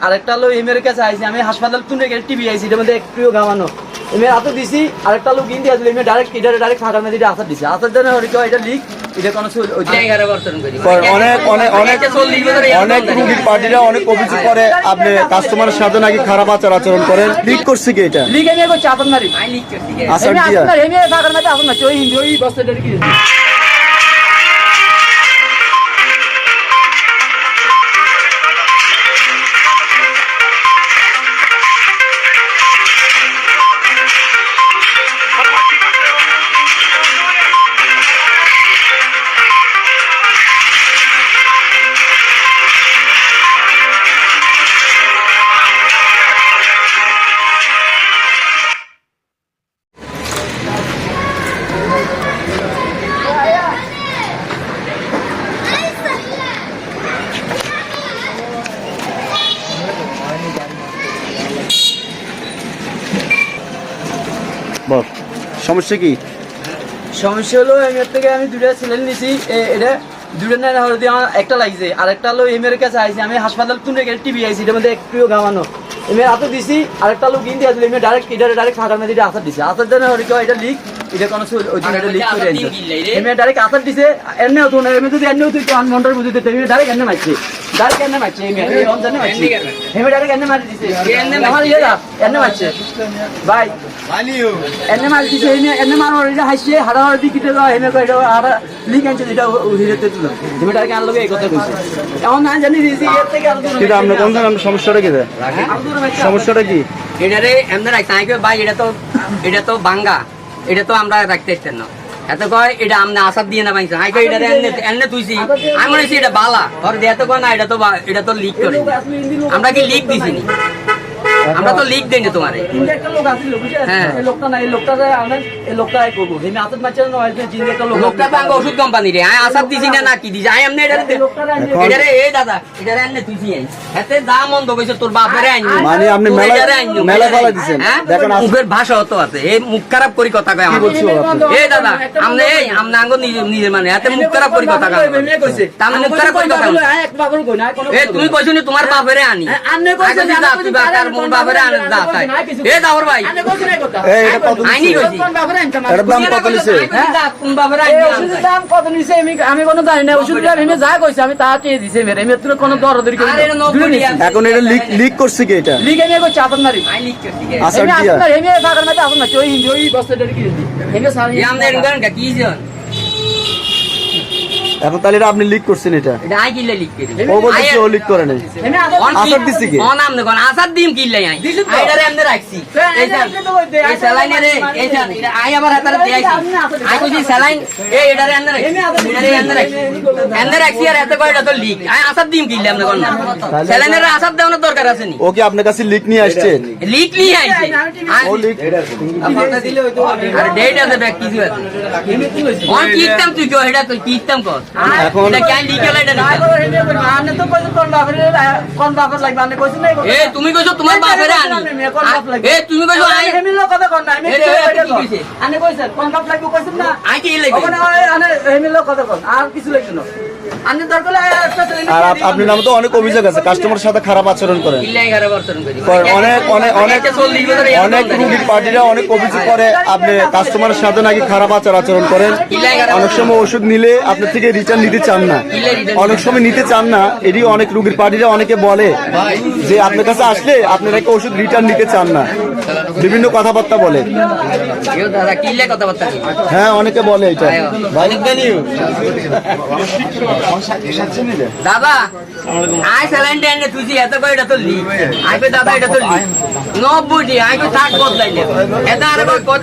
আরেকটা হলো এমের কাছে আইছি আমি হাসপাতাল তুলে গেলে টিভি আইছি এটার মধ্যে একটুও গাওয়ানো। এমের হাতে দিছি আরেকটা লোক ইন্ডিয়া দিল এমে ডাইরেক্ট এটা ডাইরেক্ট ফাঁকার মধ্যে আসার দিছে। আসার জন্য ওর এটা লিক এটা কোনো চল- ওই যে- অনেক অনেক অনেক অনেক রুগীর পার্টিরা অনেক অভিযোগ করে আপনি কাস্টমারের সাথে নাকি খারাপ আচার আচরণ করেন? লিক করছে কি এটা? লিক এমে করছে আপনার নারী। আচার এমে দিয়া ফাঁকার মধ্যে আপনার ওই হিন্দি ওই বস্তাটা কি? বল সমস্যা কি? সমস্যা হলো এমের থেকে আমি দুটা সিলিন্ডার নিছি। এটা দুটো না হলে দিয়ে আমার একটা লাগছে। আর একটা হলো এমের কাছে আইছি। আমি হাসপাতাল তুলে গেলে টিভি আইছি এটার মধ্যে একটুও গাওয়ানো এমের হাতে দিছি আরেকটা লোক ইন্ডিয়া দিল এমে ডাইরেক্ট এটা ডাইরেক্ট ফাঁকার মধ্যে এটা আসার দিছে। আসার জন্য ওর কেউ এটা লিক এটা কোনো ওই জন্য এটা লিক করে আনছে। এমে ডাইরেক্ট আসার দিছে এনে হতো না এমে যদি এনে হতো একটু মন্টার বুঝে দিতে। এমে ডাইরেক্ট এনে মারছে। এটা দিকে তো এটা লিক আনছে এটা হিরেতে তুলো তুমি আনলো এই কথা কইছে এখন না জানি দিছি এর থেকে আরও দূরে কিন্তু আপনি কোন জানেন সমস্যাটা কি আরও দূরে মারছে। সমস্যাটা কি এটারে এমনি রাখতে ভাই এটা তো এটা তো বাঙ্গা এটা তো আমরা রাখতে ইচ্ছেন না এত কয় এটা আমনে আসার দিয়ে না পাইছে আই কয় এটা এনে এনে তুইছি আমি মনে এটা বালা। ধর এত কয় না এটা তো এটা তো লিক করে আমরা কি লিক দিছি নি? আমরা তো লিক দেই না তোমারে। তিনটে একটা লোক আসছিল বুঝছেন হ্যাঁ। এই লোকটা না এই লোকটা আমরা এই লোকটা করব। এই না জিনে একটা লোক লোকটা ওষুধ কোম্পানি রে। আমি আসার দিছি না না কি দিছি? আমি এটারে এই লোকটারে আনছে। এখন- এই দাদা এটারে এমনি তুইছি আই এতে যা মন তোর বাপরে আইনি। মানে আপনি মেলা মেলা পালা দিছেন। হ্যাঁ? দেখেন মুখের ভাষা অত আছে। এই মুখ খারাপ করি কথা কয় আমার বলছো? এই দাদা আমনে এই আমনে আঙ্গ নিজে মানে এতে মুখ খারাপ করি কথা কয় কইছে। তা আমি মুখ খারাপ করি কথা কয়। এক বাবুর কই না কোনো এ তুমি কইছো। নি তোমার বাপরে আনি। আন্নে কইছে, যা, তুই তার বাপরে আনে আন্নে যা কইছে, তাই। এ দাওর ভাই। আন্নে কইছে না এই এটা কত আইনি কইছি। কোন বাবুরে আনছে আমার? এটার দাম কত নিছে? কোন বাপরে এই ওষুধের দাম কত নিছে? আমি আমি কোনো জানি না। ওষুধের দাম এমনি যা কইছে আমি তা চেয়ে দিছে? মেরে এমনি তুই কোনো দরদরি করে। এখন এটা লিক লিক করছে কি এটা? লিগে নিয়ে কইছে আই করছি গে। আচার এমনি দিয়া। আপনার এমনি ফাঁকার মধ্যে আপনার ওই হিন্দি ওই বস্তাটা কি দিছি এমনি সারি এ আমনে এরকম কি? জন? এখন তাহলে এটা আপনি লিক করছেন এটা এটা আই কিনলে লিখ করি। ও বলতেছে আই- ও লিক করে নাই আসার দিছি কি? আমনে কোন আসার দিম কিনলে আই। আইডারে আমনে রাখছি। এই স্যার, এটা তো ওই দে, এই স্যালাইনে রে, এই এটা আই আবার হাতারে দিয়াইছি। আই কইছি স্যালাইন, এই এটারে আমনে রাখছি। এটারে আমনে রাখছি। আমনে রাখছি আর এত কয়টা তো লিক। আই আসার দিম কিনলে আমনে কোন না। স্যালাইনের আসার দেওয়ার দরকার আছে নি। ও কি আপনার কাছে লিক নিয়ে আসছে লিক নিয়ে আইছে। ও লিক আর ডেট আছে ব্যাগ কিছু আছে। অন কি ইত্তাম তুই কো, এটা তুই কি কর। এখন- এটা কেন লিক হলো এটা লিক? আনে তো কইছে কোন বাবুরে কোন বাবুর লাগবে? আনে কইছে না এই কথা। এ তুমি কইছো তোমার বাপেরে আনি। কোন বাপ লাগবে? এ তুমি কইছো আই এমনি লোক কথা কোন না আমি এ রে, এ কি কইছে? কোন বাপ লাগবে? কইছেন না। আই কি লাগবে? আনে এমনি লোক কথা কোন আর কিছু লাগবে না। আনে দরকার হলে একটা ছেলে আর আপনার নামে তো অনেক অভিযোগ আছে কাস্টমারের সাথে খারাপ আচরণ করেন। অনেক অনেক অনেক অনেক রুগীর পার্টিরা অনেক অভিযোগ করে আপনি কাস্টমারের সাথে নাকি খারাপ আচার আচরণ করেন অনেক সময় ওষুধ নিলে আপনার থেকে রিটার্ন নিতে চান না। অনেক সময় নিতে চান না এটি অনেক রুগীর পার্টিরা অনেকে বলে যে, আপনার কাছে আসলে আপনার একটা ওষুধ রিটার্ন নিতে চান না। বিভিন্ন কথাবার্তা বলে? হ্যাঁ অনেকে বলে এটা। দাদা তুই এত এটা তো দাদা, এটা তো আই থাক বদলাই এটা আর কত